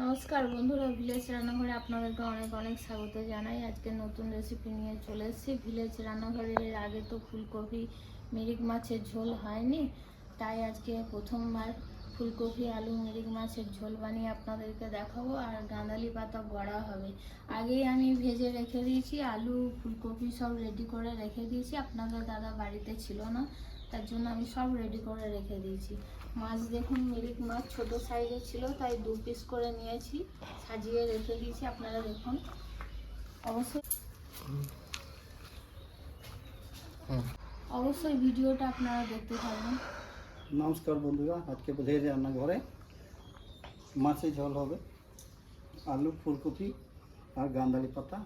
নমস্কার বন্ধুরা ভিলেজ রান্নাঘরে আপনাদেরকে অনেক অনেক স্বাগত জানাই। আজকে নতুন রেসিপি নিয়ে চলে এসেছি। ভিলেজ রান্নাঘরের এর আগে তো ফুলকপি মিরিক মাছের ঝোল হয়নি তাই আজকে প্রথমবার ফুলকপি আলু মিরিক মাছের ঝোল বানিয়ে আপনাদেরকে দেখাবো আর গাঁদালি পাতা বড়া হবে। আগেই আমি ভেজে রেখে দিয়েছি আলু ফুলকপি সব রেডি করে রেখে দিয়েছি। আপনাদের দাদা বাড়িতে ছিল না তার জন্য আমি সব রেডি করে রেখে দিয়েছি। মাছ দেখুন মিরিক মাছ ছোট সাইজের ছিল তাই দু পিস করে নিয়েছি। সাজিয়ে রেখে দিয়েছি আপনারা দেখুন। অবশ্যই অবশ্যই ভিডিওটা আপনারা দেখতে থাকবেন নমস্কার বন্ধুরা আজকে বোধহয় রান্নাঘরে মাছের ঝোল হবে আলু ফুলকপি আর গান্দালি পাতা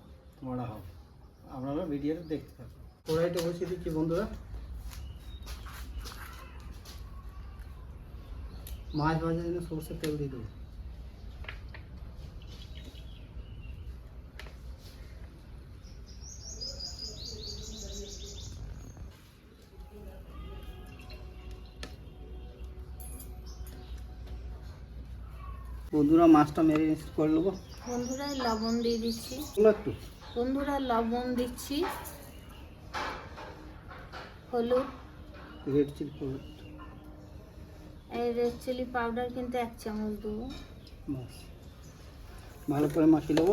বড়া হবে। আপনারা ভিডিওটা দেখতে থাকুন। কড়াইটা বসিয়ে দিচ্ছি বন্ধুরা। মাছ ভাজার জন্য সরষের তেল দিয়ে দেবো। বন্ধুরা মাছটা ম্যারিনেট করে নেব। বন্ধুরা লবণ দিয়ে দিচ্ছি। একটু। বন্ধুরা লবণ দিচ্ছি। হলুদ। রেড চিলি হলুদ এই রেড চিলি পাউডার কিন্তু এক চামচ দেবো। ভালো করে মাখিয়ে নেব।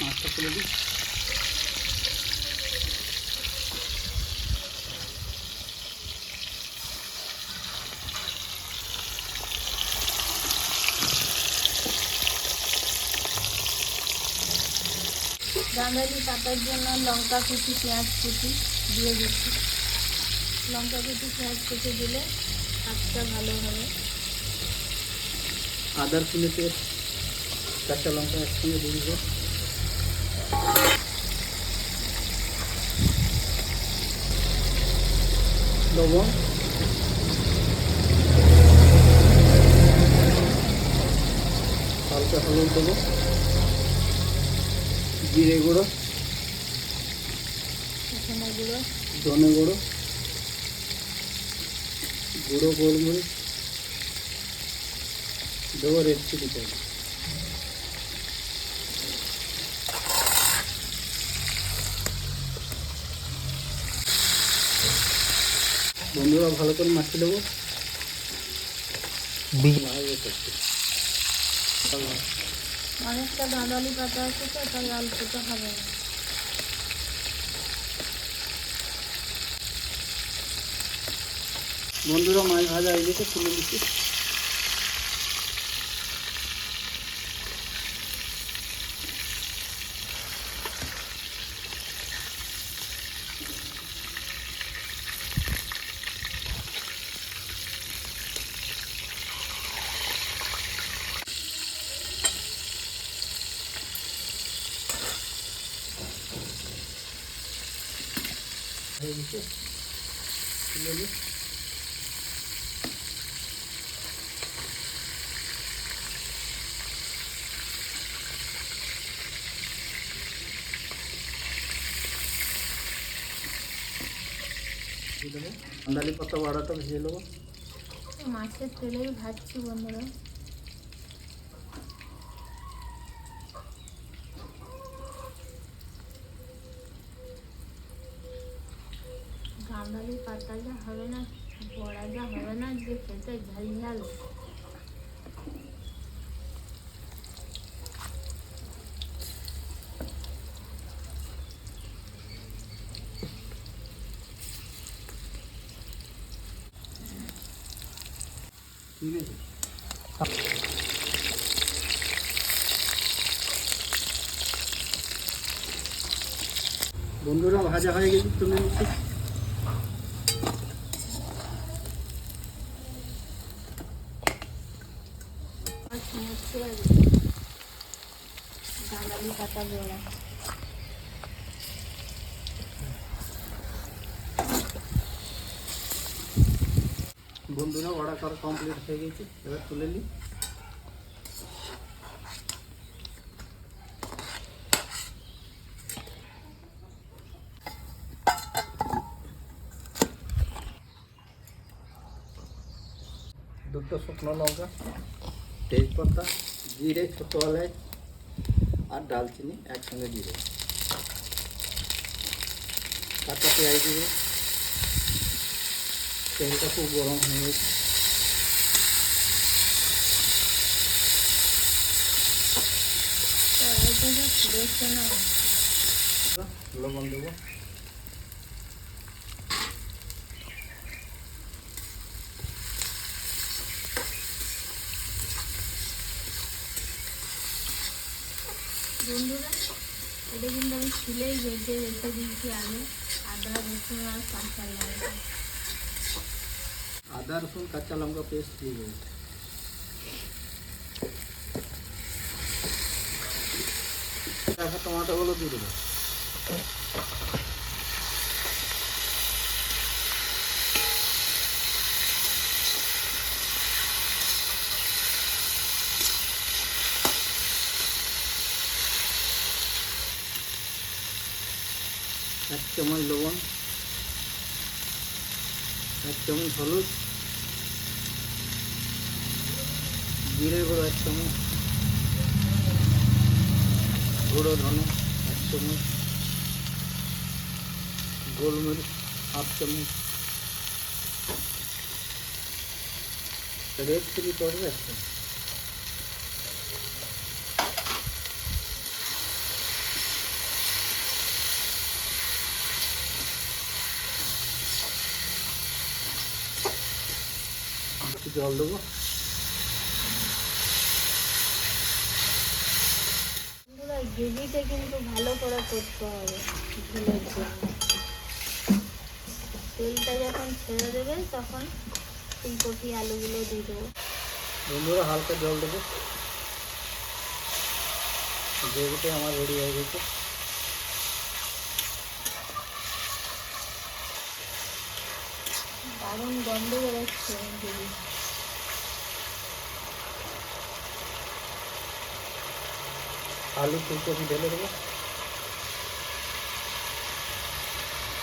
পাঁচটা তুলে দিই গাঁদালি পাতার জন্য লঙ্কা কুচি, পেঁয়াজ কুচি দিয়ে দিচ্ছি। লঙ্কা কুচি, পেঁয়াজ কুচি দিলে স্বাদটা ভালো হবে। আদার ফুলে পেস্ট কাঁচা লঙ্কা একসঙ্গে দিয়ে দিব। হালকা হলুদ দেবো। জিরে গুঁড়ো গুঁড়ো। ধনে গুঁড়ো গুঁড়ো গোলমরিচ দেবো রেড চিলি পাউডার। বন্ধুরা ভালো করে মাখিয়ে দেবো। ভালো করছে অনেকটা গাঁদালি পাতা আছে তো, তাই অল্পটা হবে না। বন্ধুরা, মাছ ভাজা হয়ে গেছে, তুলে দিচ্ছি। হয়ে গেছে তুলে নিই দিয়ে দেবো আন্দালি পাতা বাড়াটা ভেজে নেব মাছের তেলেই ভাজছি বন্ধুরা গাঁদালি পাতা যা হবে না, বড়া যা হবে না, যে খেতে ঝাল ঝাল। বন্ধুরা, ভাজা হয়ে গেছে তুলে বাঙালি পাতা বড়া বন্ধুরা অর্ডার করা কমপ্লিট হয়ে গেছে। এবার তুলে নিই। দুটো শুকনো লঙ্কা। তেজপাতা জিরে ছোটো এলাচ আর ডালচিনি একসঙ্গে জিরে কাঁচা পেঁয়াজ দিবে তেলটা খুব গরম হয়ে গেছে। না লবণ দেবো। বন্ধুরা, এটা কিন্তু আমি ছিলেই ভেজে রেখে দিয়েছি আগে। আদা, রসুন আর কাঁচা লঙ্কা। আদা, রসুন, কাঁচা লঙ্কা পেস্ট দিয়ে দেবো। টমাটোগুলো দিয়ে দেবো। এক চামচ লবণ এক চামচ হলুদ জিরে গুঁড়ো এক চামচ গুঁড়ো ধনে এক চামচ গোলমরিচ হাফ চামচ রেড চিলি পাউডার এক চামচ জল দেবো বন্ধুরা গ্রেভিটা কিন্তু ভালো করে করতে হবে ঝোলের জন্য তেলটা যখন ছেড়ে দেবে তখন ফুলকপি আলুগুলো দিয়ে দেবো বন্ধুরা, হালকা জল দেবো। গ্রেভিটা আমার রেডি হয়ে গেছে। দারুণ গন্ধ বেরোচ্ছে গ্রেভি আলু ফুলকপি ঢেলে দেবো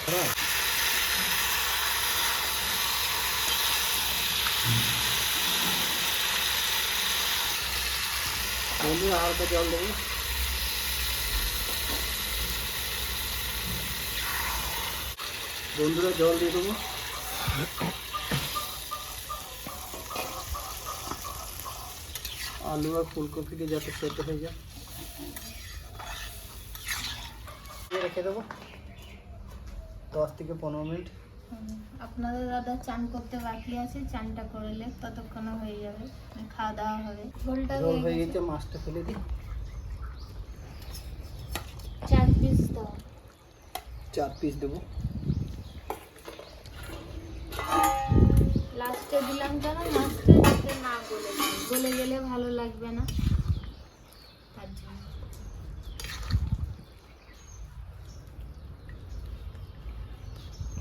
হ্যাঁ বন্ধুরা হালকা জল দেবো বন্ধুরা জল দিয়ে দেবো আলু আর ফুলকপিকে যাতে সেদ্ধ হয়ে যায় দিয়ে রেখে দেবো। দশ থেকে পনেরো মিনিট। আপনাদের দাদা চান করতে বাকি আছে চানটা করলে ততক্ষণে হয়ে যাবে খাওয়া দাওয়া হবে। ঝোলটা হয়ে গেছে। মাছটা ফেলে দিই। চার পিস দাও। চার পিস দেবো। লাস্টে দিলাম কেন যাতে না গলে গলে গেলে ভালো লাগবে না।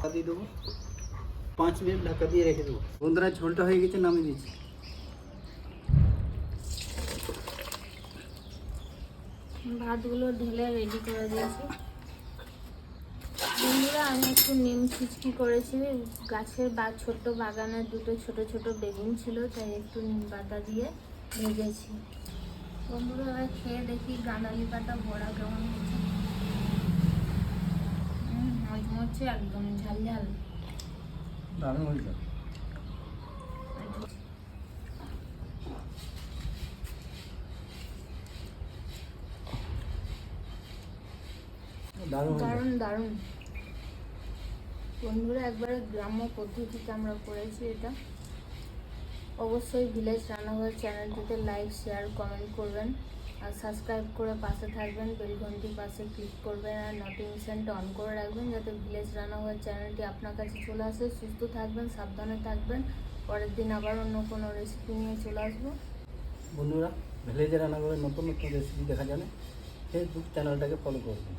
ঢাকা দিয়ে দেবো। পাঁচ মিনিট ঢাকা দিয়ে রেখে দেবো। বন্ধুরা ঝোলটা হয়ে গেছে নামিয়ে দিয়েছি ভাতগুলো ঢেলে রেডি করে দিয়েছি। বন্ধুরা আমি একটু নিম খিচকি করেছি। গাছের বা ছোট্ট বাগানের দুটো ছোট ছোট বেগুন ছিল তাই একটু নিম পাতা দিয়ে ভেজেছি। বন্ধুরা খেয়ে দেখি গাঁদালি পাতা বড়া কেমন হুম, মজমচে একদম ঝাল ঝাল। দারুণ হয়েছে। দারুণ দারুণ বন্ধুরা একবারে গ্রাম্য পদ্ধতিতে আমরা করেছি এটা। অবশ্যই ভিলেজ রান্নাঘর চ্যানেলটিতে লাইক শেয়ার কমেন্ট করবেন। আর সাবস্ক্রাইব করে পাশে থাকবেন বেল ঘন্টির পাশে ক্লিক করবেন আর নোটিফিকেশানটা অন করে রাখবেন যাতে ভিলেজ রান্নাঘর চ্যানেলটি আপনার কাছে চলে আসে। সুস্থ থাকবেন, সাবধানে থাকবেন। পরের দিন আবার অন্য কোনো রেসিপি নিয়ে চলে আসব। বন্ধুরা ভিলেজ রান্না করে নতুন নতুন রেসিপি দেখা জানে ফেসবুক চ্যানেলটাকে ফলো করবেন।